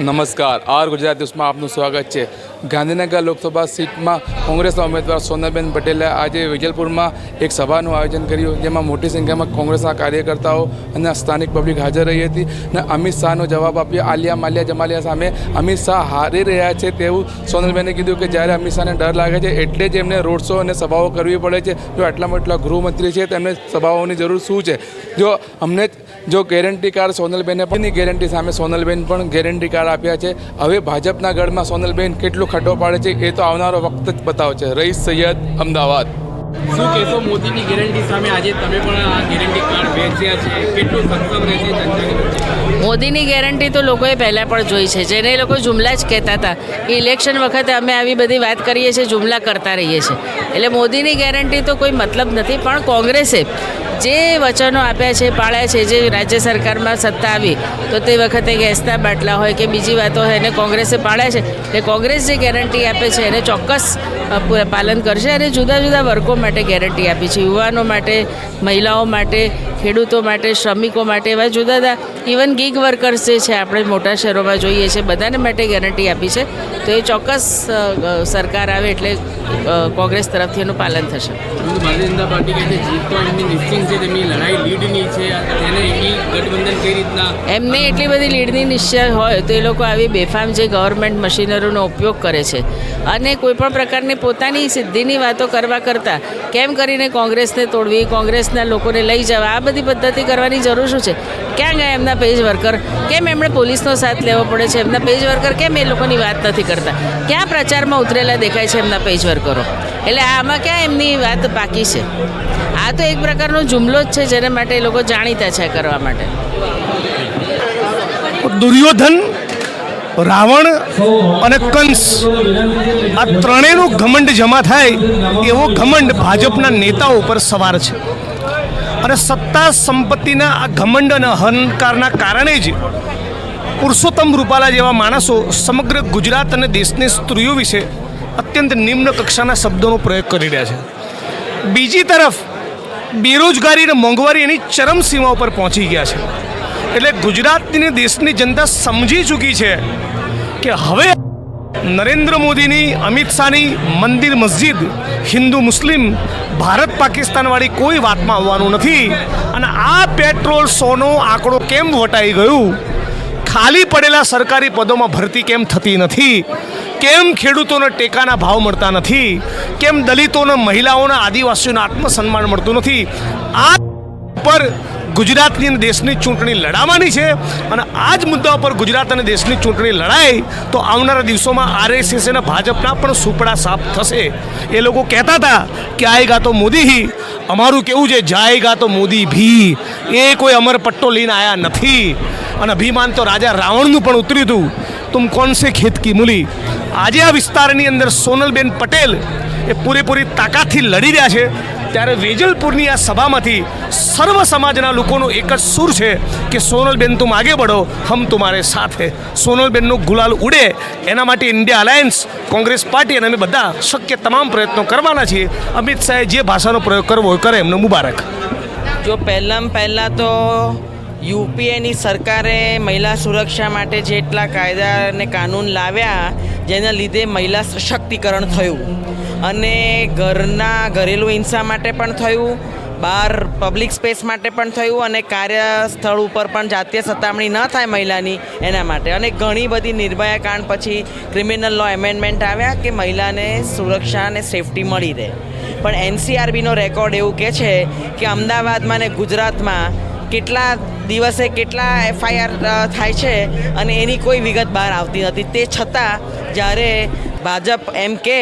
નમસ્કાર. આર ગુજરાત ન્યૂઝમાં આપનું સ્વાગત છે. ગાંધીનગર લોકસભા સીટમાં કોંગ્રેસના ઉમેદવાર સોનાબેન પટેલે આજે વિજલપુરમાં એક સભાનું આયોજન કર્યું, જેમાં મોટી સંખ્યામાં કોંગ્રેસના કાર્યકર્તાઓ અને સ્થાનિક પબ્લિક હાજર રહી હતી અને અમિત શાહનો જવાબ આપ્યો, આલિયા માલિયા જમાલિયા સામે અમિત શાહ હારી રહ્યા છે. તેવું સોનલબેને કીધું કે, જ્યારે અમિત શાહને ડર લાગે છે, એટલે જ એમને રોડ શો અને સભાઓ કરવી પડે છે. જો આટલામાં એટલા ગૃહમંત્રી છે તેમને સભાઓની જરૂર શું છે? જો અમને જો ગેરંટી કાર્ડ સોનલબેને પણ ગેરંટી સામે સોનલબેન પણ ગેરંટી કાર્ડ આપ્યા છે. હવે ભાજપના ગઢમાં સોનલબેન કેટલું ખટો પાડે છે એ તો આવનારો વખત જ બતાવશે. રઈસ સૈયદ અમદાવાદ. શું કહેશો મોદીની ગેરંટી સામે આજે તમે પણ આ ગેરંટી કાર્ડ વેચ્યા છે? કેટલું સક્ષમ રહેશે જનતાની મોદીની ગેરંટી તો લોકોએ પહેલાં પણ જોઈ છે. જેને એ લોકો જુમલા જ કહેતા હતા કે ઇલેક્શન વખતે અમે આવી બધી વાત કરીએ છીએ જુમલા કરતા રહીએ છીએ. એટલે મોદીની ગેરંટી તો કોઈ મતલબ નથી પણ કોંગ્રેસે જે વચનો આપ્યા છે, પાળ્યા છે, જે રાજ્ય સરકારમાં સત્તા આવી, તો તે વખતે ગેસના બાટલા હોય કે બીજી વાતો હોય એને કોંગ્રેસે પાળ્યા છે. એટલે કોંગ્રેસ જે ગેરંટી આપે છે, એને ચોક્કસ પાલન કરશે અને જુદા જુદા વર્ગો માટે ગેરંટી આપી છે. યુવાનો માટે મહિલાઓ માટે ખેડૂતો માટે શ્રમિકો માટે એવા જુદા જુદા ઇવન ગીગ વર્કર્સ જે છે આપણે મોટા શહેરોમાં જોઈએ છે બધાને માટે ગેરંટી આપી છે. તો એ ચોક્કસ સરકાર આવે એટલે કોંગ્રેસ તરફથી એનું પાલન થશે. ભારતીય જનતા પાર્ટી કહે છે જીત તો એમની નિશ્ચિત છે તેમની લડાઈ લીડની છે તેને એની ગઠબંધન કઈ રીતના એમને એટલી બધી લીડની નિશ્ચય હોય તો એ લોકો આવી બેફામ જે ગવર્મેન્ટ મશીનરીનો ઉપયોગ કરે છે. અને કોઈપણ પ્રકારની પોતાની સિદ્ધિની વાતો કરવા કરતાં કેમ કરીને કોંગ્રેસને તોડવી, કોંગ્રેસના લોકોને લઈ જવા, આ બધી પદ્ધતિ કરવાની જરૂર શું છે? ક્યાં ગયા એમના પેજ વર્કર કેમ એમણે પોલીસનો સાથ લેવો પડે છે? એમના પેજ વર્કર કેમ એ લોકોની વાત નથી કરતા? ક્યાં પ્રચારમાં ઉતરેલા દેખાય છે એમના પેજ વર્કરો એટલે આમાં ક્યાં એમની વાત બાકી છે? આ તો એક પ્રકારનો જુમલો જ છે જેના માટે એ લોકો જાણીતા છે કરવા માટે. દુર્યોધન રાવણ અને કંસ. આ ત્રણેયનો ઘમંડ જમા થાય એવો ઘમંડ ભાજપના નેતાઓ ઉપર સવાર છે. અને સત્તા સંપત્તિના આ ઘમંડ અને અહંકારના કારણે જ પુરુષોત્તમ રૂપાલા જેવા માણસો સમગ્ર ગુજરાત અને દેશની સ્ત્રીઓ વિશે અત્યંત નિમ્ન કક્ષાના શબ્દોનો પ્રયોગ કરી રહ્યા છે. બીજી તરફ બેરોજગારી અને મોંઘવારી એની ચરમસીમા ઉપર પહોંચી ગયા છે. એટલે ગુજરાતની દેશની જનતા સમજી ચૂકી છે કે હવે નરેન્દ્ર મોદીની, અમિત શાહની મંદિર મસ્જિદ હિન્દુ મુસ્લિમ, ભારત પાકિસ્તાનવાળી કોઈ વાતમાં આવવાનું નથી. અને આ પેટ્રોલ સોનો આંકડો કેમ વટાઈ ગયું? ખાલી પડેલા સરકારી પદોમાં ભરતી કેમ થતી નથી? કેમ ખેડૂતોને ટેકાના ભાવ મળતા નથી? કેમ દલિતોને, મહિલાઓના, આદિવાસીઓને આત્મસન્માન મળતું નથી? આ પર ગુજરાતની અને દેશની ચૂંટણી લડાવવાની છે અને આ જ મુદ્દા પર ગુજરાત અને દેશની ચૂંટણી લડાય તો આવનારા દિવસોમાં આરએસએસ અને ભાજપના પણ સુપડા સાફ થશે. એ લોકો કહેતા હતા કે આએગા તો મોદી હી. અમારું કેવું છે? જાયગા તો મોદી ભી. એ કોઈ અમર પટ્ટો લઈને આવ્યા નથી. અને અભિમાન તો રાજા રાવણનું પણ ઉતર્યું હતું. તુમ કોણ સે ખેત કી મૂલી? આજે આ વિસ્તારની અંદર સોનલબેન પટેલ એ પૂરેપૂરી તાકાતથી લડી રહ્યા છે. ત્યારે વેજલપુરની આ સભામાંથી સર્વ સમાજના લોકોનો એક જ સુર છે કે સોનલબેન તું આગે બઢો હમ તુમારે સાથે. સોનલબેનનો ગુલાલ ઉડે, એના માટે ઇન્ડિયા અલાયન્સ, કોંગ્રેસ પાર્ટી અને અમે બધા શક્ય તમામ પ્રયત્નો કરવાના છીએ. અમિત શાહે જે ભાષાનો પ્રયોગ કરવો કરે, એમને મુબારક. જો પહેલાં પહેલાં તો યુપીએની સરકારે મહિલા સુરક્ષા માટે જેટલા કાયદા અને કાનૂન લાવ્યા, જેના લીધે મહિલા સશક્તિકરણ થયું. અને ઘરના ઘરેલું હિંસા માટે પણ થયું, બહાર પબ્લિક સ્પેસ માટે પણ થયું અને કાર્યસ્થળ ઉપર પણ જાતીય સતામણી ન થાય મહિલાની એના માટે. અને ઘણી બધી નિર્ભયા કાંડ પછી ક્રિમિનલ લો એમેન્ડમેન્ટ આવ્યા કે મહિલાને સુરક્ષા અને સેફટી મળી રહે. પણ એનસીઆરબીનો રેકોર્ડ એવું કહે છે કે અમદાવાદમાં ને ગુજરાતમાં કેટલા દિવસે કેટલા એફઆઈઆર થાય છે અને એની કોઈ વિગત બહાર આવતી નથી. તે છતાં જ્યારે ભાજપ એમ કે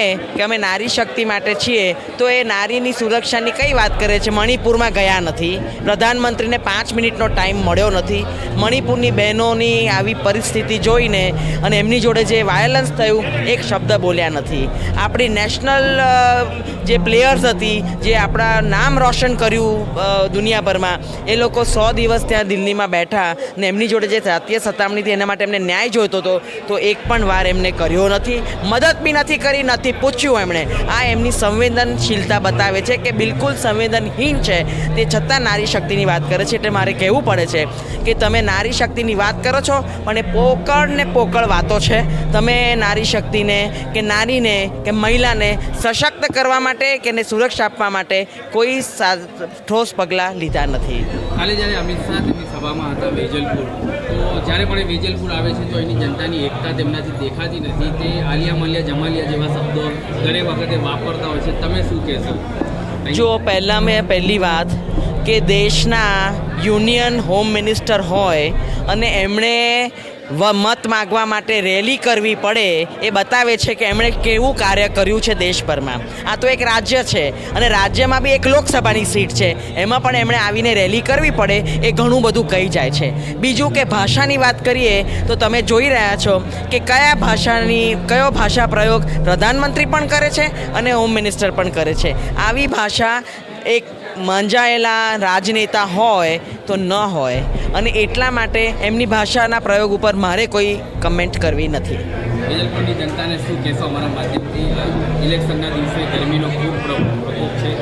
અમે નારી શક્તિ માટે છીએ, તો એ નારીની સુરક્ષાની કઈ વાત કરે છે? મણિપુરમાં ગયા નથી. પ્રધાનમંત્રીને પાંચ મિનિટનો ટાઈમ મળ્યો નથી. મણિપુરની બહેનોની આવી પરિસ્થિતિ જોઈને અને એમની જોડે જે વાયલન્સ થયું, એક શબ્દ બોલ્યા નથી. આપણી નેશનલ જે પ્લેયર્સ હતી, જે આપણા નામ રોશન કર્યું દુનિયાભરમાં, એ લોકો સો દિવસ ત્યાં દિલ્હીમાં બેઠા ને એમની જોડે જે જાતીય સતામણીથી એના માટે એમને ન્યાય જોઈતો હતો, તો એક પણ વાર એમને કર્યો નથી. મદદ મદદ બી નથી કરી, નથી પૂછ્યું એમણે. આ એમની સંવેદનશીલતા બતાવે છે કે બિલકુલ સંવેદનહીન છે. તે છતાં નારી શક્તિની વાત કરે છે એટલે મારે કહેવું પડે છે કે તમે નારી શક્તિની વાત કરો છો, પણ એ પોકળ ને પોકળ વાતો છે. તમે નારી શક્તિને કે નારીને કે મહિલાને સશક્ત કરવા માટે કે એને સુરક્ષા આપવા માટે કોઈ ઠોસ પગલાં લીધા નથી. શાહ હતા વેજલપુર. તો જ્યારે પણ એ વેજલપુર આવે છે, તો એની જનતાની એકતા તેમનાથી દેખાતી નથી. તે આલિયા મલિયા જમાલિયા જેવા શબ્દો દરેક વખતે વાપરતા હોય છે. તમે શું કહેશો? જો પહેલાં મેં પહેલી વાત કે દેશના યુનિયન હોમ મિનિસ્ટર હોય અને એમણે મત માગવા માટે રેલી કરવી પડે એ બતાવે છે કે એમણે કેવું કાર્ય કર્યું છે દેશભરમાં. આ તો એક રાજ્ય છે અને રાજ્યમાં બી એક લોકસભાની સીટ છે. એમાં પણ એમણે આવીને રેલી કરવી પડે એ ઘણું બધું કહી જાય છે. બીજું કે ભાષાની વાત કરીએ તો તમે જોઈ રહ્યા છો કે કયા ભાષાની, કયો ભાષા પ્રયોગ પ્રધાનમંત્રી પણ કરે છે અને હોમ મિનિસ્ટર પણ કરે છે. આવી ભાષા એક માંજાયેલા રાજનેતા હોય તો ન હોય. અને એટલા માટે એમની ભાષાના પ્રયોગ ઉપર મારે કોઈ કમેન્ટ કરવી નથી. જનતાને શું કહેશો? અમારા માધ્યમથી ઇલેક્શનના દિવસે ગરમીનો ખૂબ પ્રકોપ છે.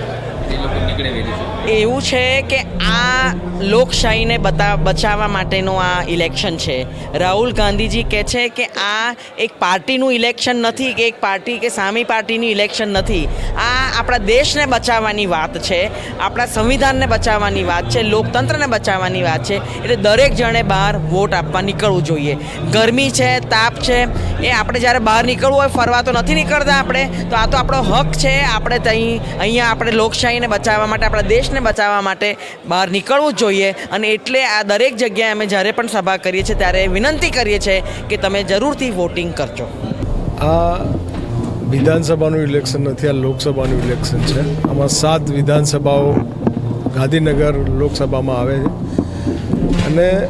એવું છે કે આ લોકશાહીને બતા, બચાવવા માટેનું આ ઇલેક્શન છે. રાહુલ ગાંધીજી કહે છે કે આ એક પાર્ટીનું ઇલેક્શન નથી, કે એક પાર્ટી, કે સામી પાર્ટીનું ઇલેક્શન નથી. આ આપણા દેશને બચાવવાની વાત છે, આપણા સંવિધાનને બચાવવાની વાત છે, લોકતંત્રને બચાવવાની વાત છે. એટલે દરેક જણે બહાર વોટ આપવા નીકળવું જોઈએ. ગરમી છે, તાપ છે એ આપણે જ્યારે બહાર નીકળવું હોય, ફરવા તો નથી નીકળતા આપણે. તો આ તો આપણો હક છે. આપણે ત્યાં અહીંયા આપણે લોકશાહીને બચાવવા માટે, આપણા દેશને બચાવવા માટે બહાર નીકળવું જોઈએ. અને એટલે આ દરેક જગ્યાએ અમે જ્યારે પણ સભા કરીએ છીએ, ત્યારે વિનંતી કરીએ છીએ કે તમે જરૂરથી વોટિંગ કરજો. આ વિધાનસભાનું ઇલેક્શન નથી, આ લોકસભાનું ઇલેક્શન છે. આમાં સાત વિધાનસભાઓ ગાંધીનગર લોકસભામાં આવે છે. અને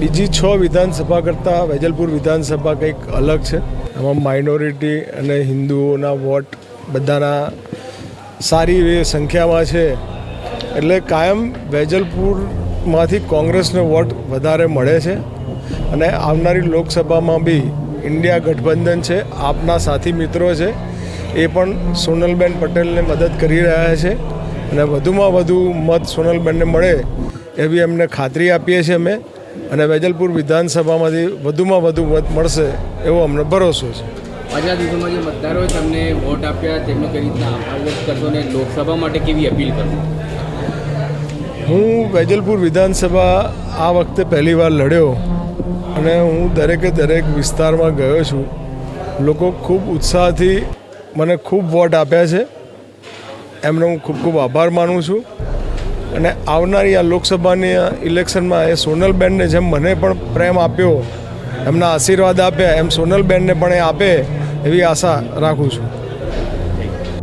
બીજી છ વિધાનસભા કરતાં વેજલપુર વિધાનસભા કંઈક અલગ છે. એમાં માઇનોરિટી અને હિન્દુઓના વોટ બધાના સારી એવી સંખ્યામાં છે. એટલે કાયમ વેજલપુરમાંથી કોંગ્રેસને વોટ વધારે મળે છે અને આવનારી લોકસભામાં બી ઇન્ડિયા ગઠબંધન છે, આપના સાથી મિત્રો છે. એ પણ સોનલબેન પટેલને મદદ કરી રહ્યા છે અને વધુમાં વધુ મત સોનલબેનને મળે એવી અમને ખાતરી આપીએ છીએ અમે. અને વેજલપુર વિધાનસભામાંથી વધુમાં વધુ મત મળશે એવો અમને ભરોસો છે. આજના દિવસોમાં જે મતદારોએ તમને વોટ આપ્યા તેમનો કઈ રીતના આભાર કરશો અને લોકસભા માટે કેવી અપીલ કરશો? હું વેજલપુર વિધાનસભા આ વખતે પહેલીવાર લડ્યો અને હું દરેકે દરેક વિસ્તારમાં ગયો છું. લોકો ખૂબ ઉત્સાહથી મને ખૂબ વોટ આપ્યા છે. એમનો હું ખૂબ ખૂબ આભાર માનું છું. અને આવનારી આ લોકસભાની ઇલેક્શનમાં એ સોનલબેનને જેમ મને પણ પ્રેમ આપ્યો, એમના આશીર્વાદ આપ્યા, એમ સોનલબેનને પણ એ આપે એવી આશા રાખું છું.